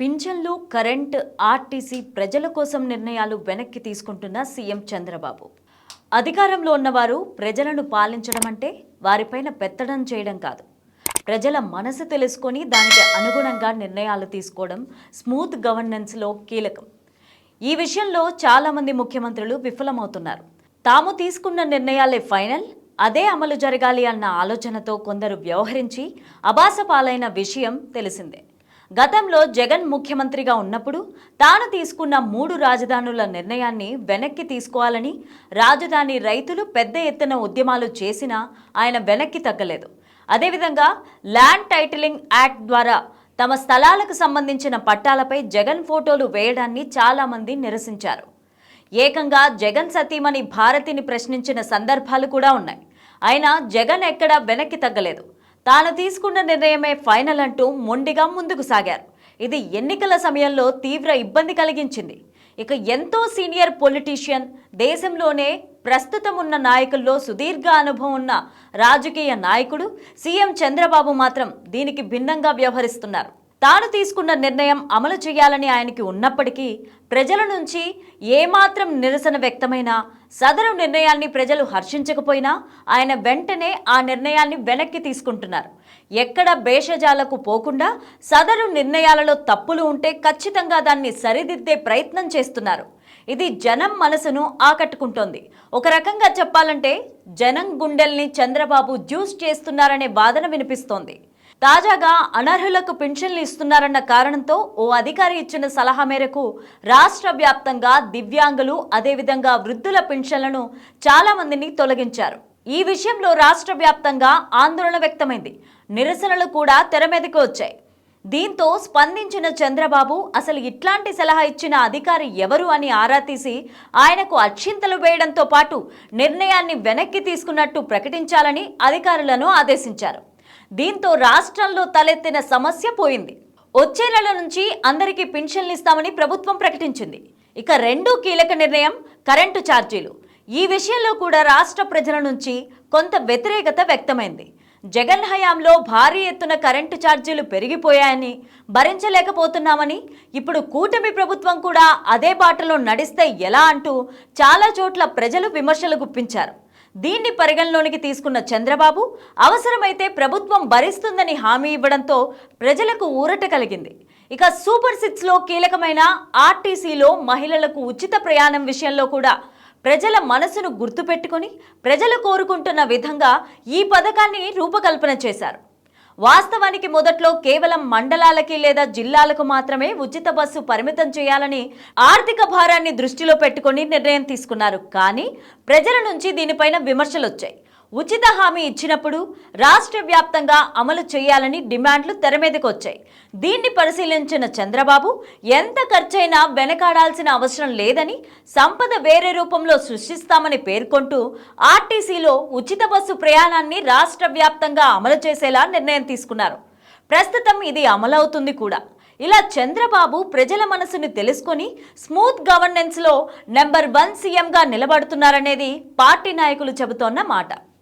పింఛన్లు current RTC ప్రజల కోసం నిర్ణయాలు వెనక్కి తీసుకుంటున్న సీఎం చంద్రబాబు. అధికారంలో ఉన్నవారు ప్రజలను పాలించడం అంటే వారిపైన పెత్తడం చేయడం కాదు. ప్రజల మనసు తెలుసుకొని దానికి అనుగుణంగా నిర్ణయాలు తీసుకోవడం స్మూత్ గవర్నెన్స్లో కీలకం. ఈ విషయంలో చాలామంది ముఖ్యమంత్రులు విఫలమవుతున్నారు. తాము తీసుకున్న నిర్ణయాలే ఫైనల్ అదే అమలు జరగాలి అన్న ఆలోచనతో కొందరు వ్యవహరించి అబాస పాలైన విషయం తెలిసిందే. గతంలో జగన్ ముఖ్యమంత్రిగా ఉన్నప్పుడు తాను తీసుకున్న మూడు రాజధానుల నిర్ణయాన్ని వెనక్కి తీసుకోవాలని రాజధాని రైతులు పెద్ద ఎత్తున ఉద్యమాలు చేసినా ఆయన వెనక్కి తగ్గలేదు. అదేవిధంగా ల్యాండ్ టైటిలింగ్ యాక్ట్ ద్వారా తమ స్థలాలకు సంబంధించిన పట్టాలపై జగన్ ఫోటోలు వేయడాన్ని చాలామంది నిరసించారు. ఏకంగా జగన్ సతీమణి భారతిని ప్రశ్నించిన సందర్భాలు కూడా ఉన్నాయి. అయినా జగన్ ఎక్కడా వెనక్కి తగ్గలేదు. తాను తీసుకున్న నిర్ణయమే ఫైనల్ అంటూ మొండిగా ముందుకు సాగారు. ఇది ఎన్నికల సమయంలో తీవ్ర ఇబ్బంది కలిగించింది. ఇక ఎంతో సీనియర్ పొలిటీషియన్ దేశంలోనే ప్రస్తుతం ఉన్న నాయకుల్లో సుదీర్ఘ అనుభవం ఉన్న రాజకీయ నాయకుడు సీఎం చంద్రబాబు మాత్రం దీనికి భిన్నంగా వ్యవహరిస్తున్నారు. తాను తీసుకున్న నిర్ణయం అమలు చేయాలని ఆయనకి ఉన్నప్పటికీ ప్రజల నుంచి ఏమాత్రం నిరసన వ్యక్తమైనా సదరు నిర్ణయాన్ని ప్రజలు హర్షించకపోయినా ఆయన వెంటనే ఆ నిర్ణయాన్ని వెనక్కి తీసుకుంటున్నారు. ఎక్కడ భేషజాలకు పోకుండా సదరు నిర్ణయాలలో తప్పులు ఉంటే ఖచ్చితంగా దాన్ని సరిదిద్దే ప్రయత్నం చేస్తున్నారు. ఇది జనం మనసును ఆకట్టుకుంటోంది. ఒక రకంగా చెప్పాలంటే జనం గుండెల్ని చంద్రబాబు జ్యూస్ చేస్తున్నారనే వాదన వినిపిస్తోంది. తాజాగా అనర్హులకు పెన్షన్లు ఇస్తున్నారన్న కారణంతో ఓ అధికారి ఇచ్చిన సలహా మేరకు రాష్ట్ర వ్యాప్తంగా దివ్యాంగులు అదేవిధంగా వృద్ధుల పెన్షన్లను చాలా మందిని తొలగించారు. ఈ విషయంలో రాష్ట్ర వ్యాప్తంగా ఆందోళన వ్యక్తమైంది. నిరసనలు కూడా తెర మీదకు వచ్చాయి. దీంతో స్పందించిన చంద్రబాబు అసలు ఇట్లాంటి సలహా ఇచ్చిన అధికారి ఎవరు అని ఆరా తీసి ఆయనకు అక్షింతలు వేయడంతో పాటు నిర్ణయాన్ని వెనక్కి తీసుకున్నట్టు ప్రకటించాలని అధికారులను ఆదేశించారు. దీంతో రాష్ట్రంలో తలెత్తిన సమస్య పోయింది. వచ్చే నెల నుంచి అందరికీ పింఛన్లు ఇస్తామని ప్రభుత్వం ప్రకటించింది. ఇక రెండో కీలక నిర్ణయం కరెంటు ఛార్జీలు. ఈ విషయంలో కూడా రాష్ట్ర ప్రజల నుంచి కొంత వ్యతిరేకత వ్యక్తమైంది. జగన్ హయాంలో భారీ ఎత్తున కరెంటు ఛార్జీలు పెరిగిపోయాయని భరించలేకపోతున్నామని ఇప్పుడు కూటమి ప్రభుత్వం కూడా అదే బాటలో నడిస్తే ఎలా అంటూ చాలా చోట్ల ప్రజలు విమర్శలు గుప్పించారు. దీన్ని పరిగణలోనికి తీసుకున్న చంద్రబాబు అవసరమైతే ప్రభుత్వం భరిస్తుందని హామీ ఇవ్వడంతో ప్రజలకు ఊరట కలిగింది. ఇక సూపర్ సిక్స్లో కీలకమైన ఆర్టీసీలో మహిళలకు ఉచిత ప్రయాణం విషయంలో కూడా ప్రజల మనసును గుర్తుపెట్టుకొని ప్రజలు కోరుకుంటున్న విధంగా ఈ పథకాన్ని రూపకల్పన చేశారు. వాస్తవానికి మొదట్లో కేవలం మండలాలకి లేదా జిల్లాలకు మాత్రమే ఉచిత బస్సు పరిమితం చేయాలని ఆర్థిక భారాన్ని దృష్టిలో పెట్టుకొని నిర్ణయం తీసుకున్నారు. కానీ ప్రజల నుంచి దీనిపైన విమర్శలు వచ్చాయి ఉచిత హామీ ఇచ్చినప్పుడు రాష్ట్ర వ్యాప్తంగా అమలు చేయాలని డిమాండ్లు తెరమీదకొచ్చాయి దీన్ని పరిశీలించిన చంద్రబాబు ఎంత ఖర్చైనా వెనకాడాల్సిన అవసరం లేదని సంపద వేరే రూపంలో సృష్టిస్తామని పేర్కొంటూ ఆర్టీసీలో ఉచిత బస్సు ప్రయాణాన్ని రాష్ట్ర వ్యాప్తంగా అమలు చేసేలా నిర్ణయం తీసుకున్నారు. ప్రస్తుతం ఇది అమలవుతుంది కూడా. ఇలా చంద్రబాబు ప్రజల మనసుని తెలుసుకొని స్మూత్ గవర్నెన్స్లో నెంబర్ వన్ సీఎంగా నిలబడుతున్నారనేది పార్టీ నాయకులు చెబుతోన్న మాట.